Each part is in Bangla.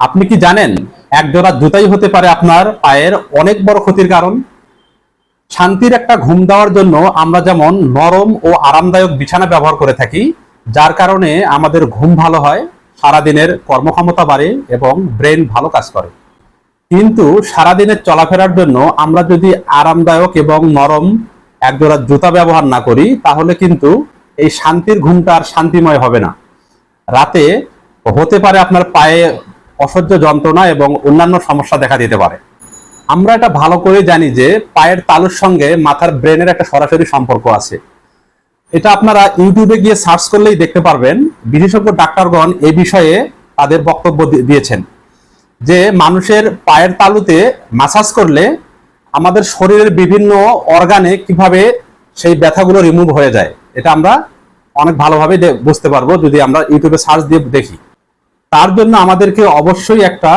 আপনি কি জানেন এক জোড়া জুতাই হতে পারে আপনার পায়ের অনেক বড় ক্ষতির কারণ? শান্তির একটা ঘুম দেওয়ার জন্য আমরা যেমন নরম ও আরামদায়ক বিছানা ব্যবহার করে থাকি, যার কারণে আমাদের ঘুম ভালো হয়, সারাদিনের কর্মক্ষমতা বাড়ে এবং ব্রেন ভালো কাজ করে। কিন্তু সারাদিনের চলাফেরার জন্য আমরা যদি আরামদায়ক এবং নরম এক একজোড়া জুতা ব্যবহার না করি, তাহলে কিন্তু এই শান্তির ঘুমটা আর শান্তিময় হবে না। রাতে হতে পারে আপনার পায়ে অসহ্য যন্ত্রণা এবং অন্যান্য সমস্যা দেখা দিতে পারে। আমরা এটা ভালো করে জানি যে পায়ের তালুর সঙ্গে মাথার ব্রেনের একটা সরাসরি সম্পর্ক আছে। এটা আপনারা ইউটিউবে গিয়ে সার্চ করলেই দেখতে পারবেন। বিশেষজ্ঞ ডাক্তারগণ এ বিষয়ে তাদের বক্তব্য দিয়েছেন যে মানুষের পায়ের তালুতে মাসাজ করলে আমাদের শরীরের বিভিন্ন অর্গানে কীভাবে সেই ব্যথাগুলো রিমুভ হয়ে যায়। এটা আমরা অনেক ভালোভাবে বুঝতে পারব যদি আমরা ইউটিউবে সার্চ দিয়ে দেখি। তার জন্য আমাদেরকে অবশ্যই একটা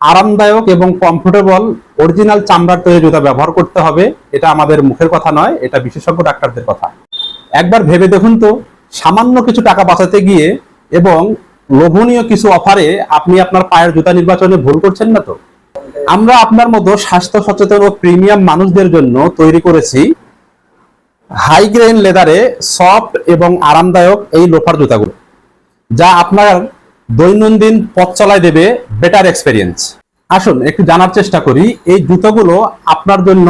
আরামদায়ক এবং কমফোর্টেবল অরিজিনাল চামড়ার তৈরি জুতা ব্যবহার করতে হবে। এটা আমাদের মুখের কথা নয়, এটা বিশেষজ্ঞ ডাক্তারদের কথা। একবার ভেবে দেখুন তো, সামান্য কিছু টাকা বাঁচাতে গিয়ে এবং লোভনীয় কিছু অফারে আপনি আপনার পায়ের জুতা নির্বাচনে ভুল করছেন না তো? আমরা আপনার মতো স্বাস্থ্য সচেতন ও প্রিমিয়াম মানুষদের জন্য তৈরি করেছি হাই গ্রেন লেদারে সফট এবং আরামদায়ক এই লোফার জুতাগুলো, যা আপনার দৈনন্দিন পথ চলায় দেবে বেটার এক্সপেরিয়েন্স আসুন, একটু জানার চেষ্টা করি, এই জুতোগুলো আপনার জন্য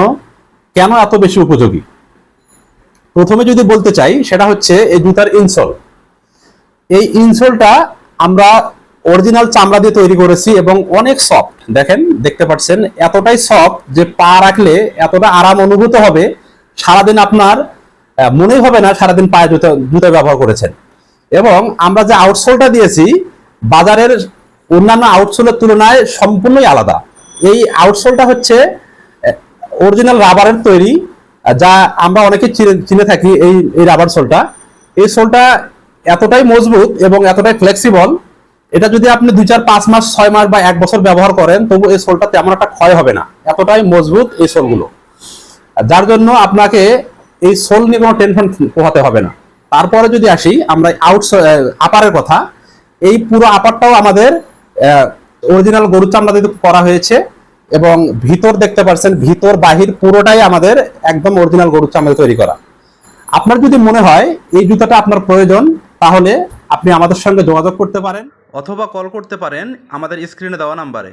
কেন এত বেশি উপযোগী? প্রথমে যদি বলতে চাই, সেটা হচ্ছে এই জুতার ইনসোল এই ইনসোলটা আমরা অরিজিনাল চামড়া দিয়ে তৈরি করেছি এবং অনেক সফট দেখেন, দেখতে পাচ্ছেন, এতটাই সফট যে পা রাখলে এতটা আরাম অনুভূত হবে। সারাদিন আপনার মনেই হবে না সারাদিন পায়ে জুতো জুতো ব্যবহার করেছেন। এবং আমরা যে আউটসোলটা দিয়েছি বাজারের অন্যান্য আউটসোলের তুলনায় সম্পূর্ণই আলাদা। এই আউটসোলটা হচ্ছে অরিজিনাল রাবারের তৈরি যা আমরা অনেকে চিনে- থাকি এই এই রাবার সোলটা এই সোলটা এতটাই মজবুত এবং এতটাই ফ্লেক্সিবল এটা যদি আপনি দুই চার, পাঁচ মাস, ছয় মাস বা এক বছর ব্যবহার করেন, তবু এই সোলটা তেমন একটা ক্ষয় হবে না। এতটাই মজবুত এই সোলগুলো যার জন্য আপনাকে এই সোল নিয়ে কোনো টেনশন পোহাতে হবে না। তারপরে যদি আসি, আমরা আউট আপারের কথা এই পুরো আপারটাও আমাদের অরিজিনাল গরুর চামড়া দিয়ে করা হয়েছে এবং ভিতর দেখতে পাচ্ছেন ভিতর বাহির পুরোটাই আমাদের একদম অরিজিনাল গরুর চামড়া তৈরি করা। আপনার যদি মনে হয় এই জুতাটা আপনার প্রয়োজন, তাহলে আপনি আমাদের সঙ্গে যোগাযোগ করতে পারেন। অথবা কল করতে পারেন আমাদের স্ক্রিনে দেওয়া নাম্বারে